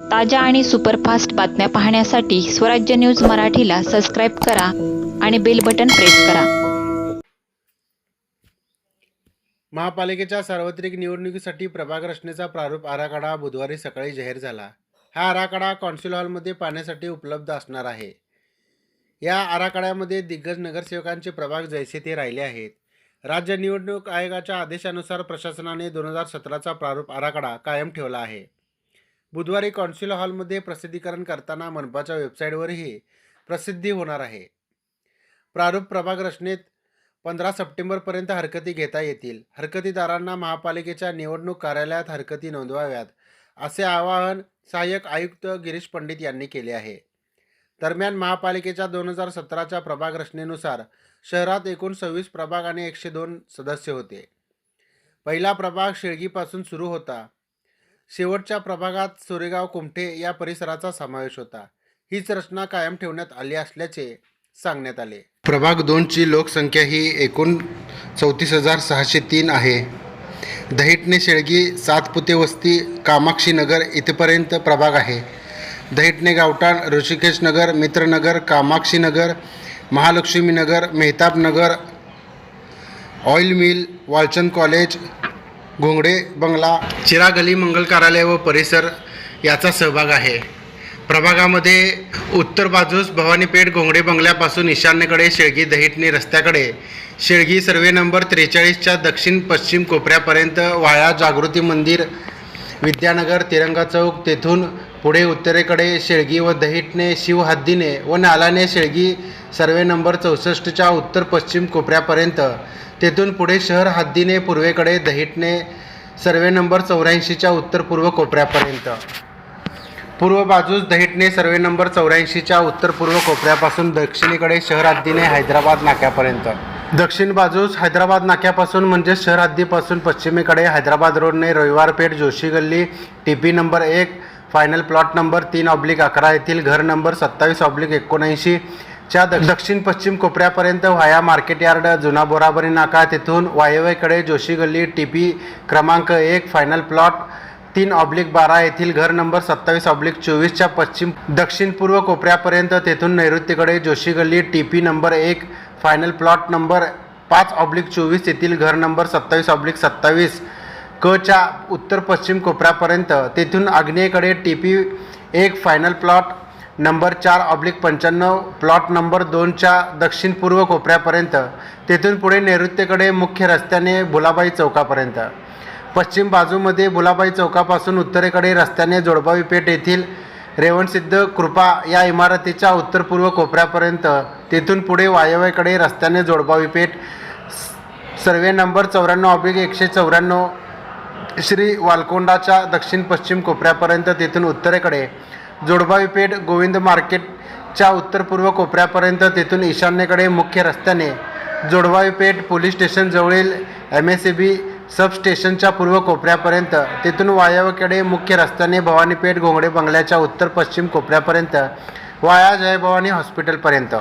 ताज्या आणि सुपरफास्ट बातम्या पाहण्यासाठी स्वराज्य न्यूज मराठीला सबस्क्राईब करा आणि बेल बटन प्रेस करा. महापालिकेच्या सार्वत्रिक निवडणुकीसाठी प्रभाग रचनेचा प्रारूप आराखडा बुधवारी सकाळी जाहीर झाला. हा आराखडा कॉन्सिल हॉलमध्ये पाहण्यासाठी उपलब्ध असणार आहे. या आराखड्यामध्ये दिग्गज नगरसेवकांचे प्रभाग जैसे ते राहिले आहेत. राज्य निवडणूक आयोगाच्या आदेशानुसार प्रशासनाने दोन हजार सतराचा प्रारूप आराखडा कायम ठेवला आहे. बुधवारी कॉन्सिल हॉलमध्ये प्रसिद्धीकरण करताना मनपाच्या वेबसाईटवरही प्रसिद्धी होणार आहे. प्रारूप प्रभाग रचनेत पंधरा सप्टेंबरपर्यंत हरकती घेता येतील. हरकतीदारांना महापालिकेच्या निवडणूक कार्यालयात हरकती नोंदवाव्यात असे आवाहन सहाय्यक आयुक्त गिरीश पंडित यांनी केले आहे. दरम्यान महापालिकेच्या दोन हजार सतराच्या प्रभाग रचनेनुसार शहरात एकूण सव्वीस प्रभाग आणि एकशे दोन सदस्य होते. पहिला प्रभाग शिळगीपासून सुरू होता. शेवटच्या प्रभागात सोरेगाव कुमठे या परिसराचा समावेश होता. हीच रचना कायम ठेवण्यात आली असल्याचे सांगण्यात आले. प्रभाग दोनची लोकसंख्या ही एकूण चौतीस हजार सहाशे तीन आहे. दहिटणे शेळगी सातपुते वस्ती कामाक्षी नगर इथपर्यंत प्रभाग आहे. दहिटणे गावठाण Rishikesh Nagar Mitranagar Kamakshi Nagar Mahalakshmi Nagar Mehtab Nagar oil mill Walchand college Ghongade बंगला चिरागली मंगल कार्यालय व परिसर याचा सहभाग आहे. प्रभागामध्ये उत्तर बाजूस भवानीपेठ घोंगडे बंगल्यापासून ईशान्येकडे शेळगी दहिटणी रस्त्याकडे. शेळगी सर्वे नंबर त्रेचाळीसच्या दक्षिण पश्चिम कोपऱ्यापर्यंत वाया जागृती मंदिर विद्यानगर तिरंगा चौक तेथून पुढे उत्तरेकडे शेळगी व दहिटणे शिवहद्दीने व नालाने शेळगी सर्वे नंबर चौसष्टच्या उत्तर पश्चिम कोपऱ्यापर्यंत. तेथून पुढे शहर हद्दीने पूर्वेकडे दहिटणे सर्वे नंबर चौऱ्याऐंशीच्या उत्तर पूर्व कोपऱ्यापर्यंत. पूर्व बाजूस दहिटणे सर्वे नंबर चौऱ्याऐंशीच्या उत्तर पूर्व कोपऱ्यापासून दक्षिणेकडे शहर हद्दीने हैदराबाद नाक्यापर्यंत. दक्षिण बाजूस हैदराबाद नाक्यापासून म्हणजे शहर हद्दीपासून पश्चिमेकडे हैदराबाद रोडने Ravivar Peth Joshi Galli T P number एक फायनल प्लॉट नंबर तीन ऑब्लिक अकरा येथील घर नंबर सत्तावीस ऑब्लिक एकोणऐंशी च्या द- दक्षिण पश्चिम कोपऱ्यापर्यंत व्हाया मार्केट यार्ड जुना बोराबरी नाका. तेथून वायव्यकडे जोशी गल्ली टी पी क्रमांक एक फायनल प्लॉट तीन ऑब्लिक बारा येथील घर नंबर सत्तावीस ऑब्लिक चोवीसच्या पश्चिम दक्षिण पूर्व कोपऱ्यापर्यंत तेथून नैऋत्यकडे Joshi Galli T P number एक फायनल प्लॉट नंबर पाच ऑब्लिक चोवीस येथील घर नंबर सत्तावीस ऑब्लिक सत्तावीस क च्या उत्तर पश्चिम कोपऱ्यापर्यंत. तेथून आग्नेयेकडे टी पी एक फायनल प्लॉट नंबर चार ऑब्लिक पंच्याण्णव प्लॉट नंबर दोनच्या दक्षिण पूर्व कोपऱ्यापर्यंत. तेथून पुढे नैऋत्येकडे मुख्य रस्त्याने भुलाबाई चौकापर्यंत. पश्चिम बाजूमध्ये भुलाबाई चौकापासून उत्तरेकडे रस्त्याने जोडबावी पेठ येथील रेवणसिद्ध कृपा या इमारतीच्या उत्तर पूर्व कोपऱ्यापर्यंत. तेथून पुढे वायव्येकडे रस्त्याने जोडबावी पेठ. सर्वे नंबर चौऱ्याण्णव ऑब्लिक एकशे चौऱ्याण्णव श्री वालकोंडाच्या दक्षिण पश्चिम कोपऱ्यापर्यंत तेथून उत्तरेकडे जोडबावी पेठ गोविंद मार्केटच्या उत्तर पूर्व कोपऱ्यापर्यंत तेथून ईशान्येकडे मुख्य रस्त्याने जोडबावी पेठ पोलीस स्टेशनजवळील एम एस सी बी सबस्टेशनच्या पूर्व कोपऱ्यापर्यंत तेथून वायव्यकडे मुख्य रस्त्याने भवानीपेठ घोंगडे बंगल्याच्या उत्तर पश्चिम कोपऱ्यापर्यंत वाया जय भवानी हॉस्पिटलपर्यंत